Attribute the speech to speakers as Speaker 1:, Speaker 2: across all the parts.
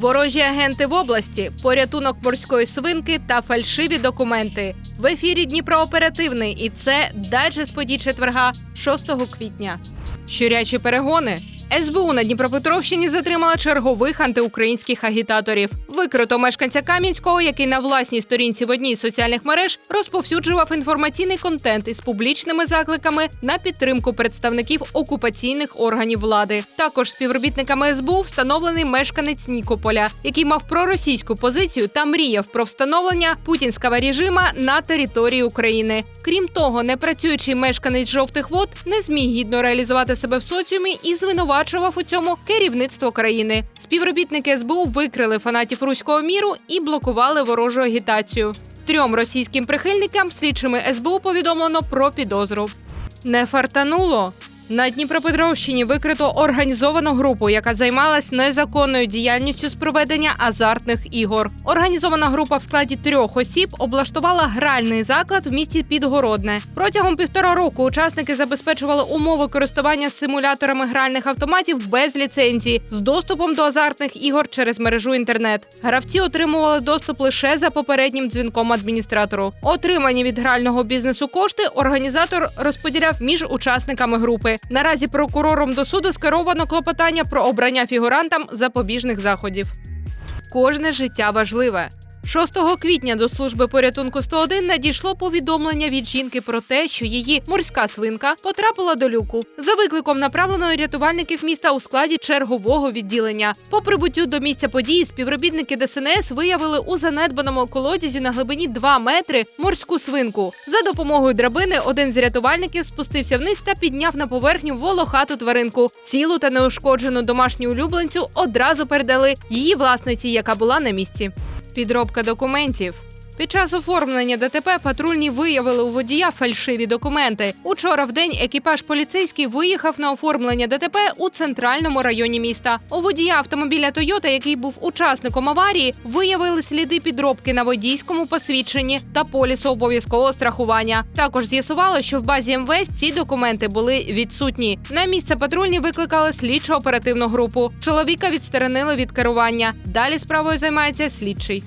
Speaker 1: Ворожі агенти в області, порятунок морської свинки та фальшиві документи. В ефірі Дніпро оперативний, і це дайджест подій четверга 6 квітня. Щурячі перегони. СБУ на Дніпропетровщині затримала чергових антиукраїнських агітаторів. Викрито мешканця Кам'янського, який на власній сторінці в одній з соціальних мереж розповсюджував інформаційний контент із публічними закликами на підтримку представників окупаційних органів влади. Також співробітниками СБУ встановлений мешканець Нікополя, який мав проросійську позицію та мріяв про встановлення путінського режима на території України. Крім того, непрацюючий мешканець жовтих вод не зміг гідно реалізувати себе в соціумі і звинувачував у цьому керівництво країни. Співробітники СБУ викрили фанатів руського міру і блокували ворожу агітацію. Трьом російським прихильникам слідчими СБУ повідомлено про підозру. Не фартануло. На Дніпропетровщині викрито організовану групу, яка займалась незаконною діяльністю з проведення азартних ігор. Організована група в складі трьох осіб облаштувала гральний заклад в місті Підгородне. Протягом півтора року учасники забезпечували умови користування симуляторами гральних автоматів без ліцензії з доступом до азартних ігор через мережу інтернет. Гравці отримували доступ лише за попереднім дзвінком адміністратору. Отримані від грального бізнесу кошти організатор розподіляв між учасниками групи. Наразі прокурором до суду скеровано клопотання про обрання фігурантам запобіжних заходів. Кожне життя важливе. 6 квітня до служби порятунку 101 надійшло повідомлення від жінки про те, що її морська свинка потрапила до люку. За викликом направлено рятувальників міста у складі чергового відділення. По прибуттю до місця події співробітники ДСНС виявили у занедбаному колодязі на глибині 2 метри морську свинку. За допомогою драбини один з рятувальників спустився вниз та підняв на поверхню волохату тваринку. Цілу та неушкоджену домашню улюбленцю одразу передали її власниці, яка була на місці. Підробка документів. Під час оформлення ДТП патрульні виявили у водія фальшиві документи. Учора в день екіпаж поліцейський виїхав на оформлення ДТП у центральному районі міста. У водія автомобіля Тойота, який був учасником аварії, виявили сліди підробки на водійському посвідченні та полісу обов'язкового страхування. Також з'ясувало, що в базі МВС ці документи були відсутні. На місце патрульні викликали слідчо-оперативну групу. Чоловіка відсторонили від керування. Далі справою займається слідчий.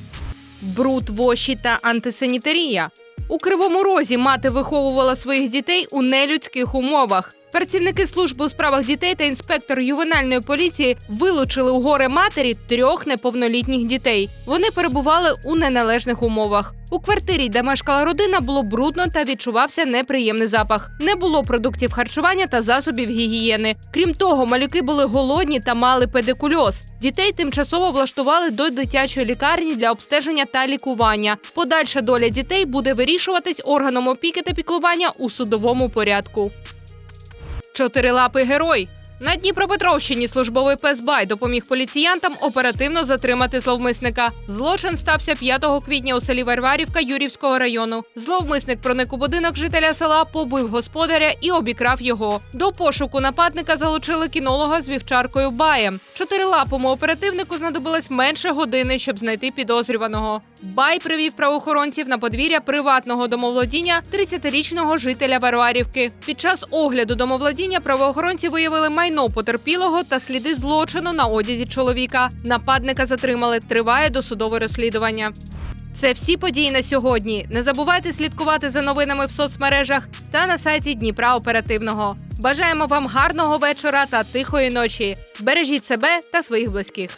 Speaker 1: Бруд, воші та антисанітарія. У кривому розі мати виховувала своїх дітей у нелюдських умовах. Працівники служби у справах дітей та інспектор ювенальної поліції вилучили у горе матері трьох неповнолітніх дітей. Вони перебували у неналежних умовах. У квартирі, де мешкала родина, було брудно та відчувався неприємний запах. Не було продуктів харчування та засобів гігієни. Крім того, малюки були голодні та мали педикульоз. Дітей тимчасово влаштували до дитячої лікарні для обстеження та лікування. Подальша доля дітей буде вирішуватись органом опіки та піклування у судовому порядку. Чотирилапий герой. На Дніпропетровщині службовий пес Бай допоміг поліціянтам оперативно затримати зловмисника. Злочин стався 5 квітня у селі Варварівка Юрівського району. Зловмисник проник у будинок жителя села, побив господаря і обікрав його. До пошуку нападника залучили кінолога з вівчаркою Баєм. Чотирилапому оперативнику знадобилось менше години, щоб знайти підозрюваного. Бай привів правоохоронців на подвір'я приватного домоволодіння 30-річного жителя Варварівки. Під час огляду домоволодіння правоохоронці виявили майно потерпілого та сліди злочину на одязі чоловіка. Нападника затримали. Триває досудове розслідування. Це всі події на сьогодні. Не забувайте слідкувати за новинами в соцмережах та на сайті Дніпра Оперативного. Бажаємо вам гарного вечора та тихої ночі. Бережіть себе та своїх близьких.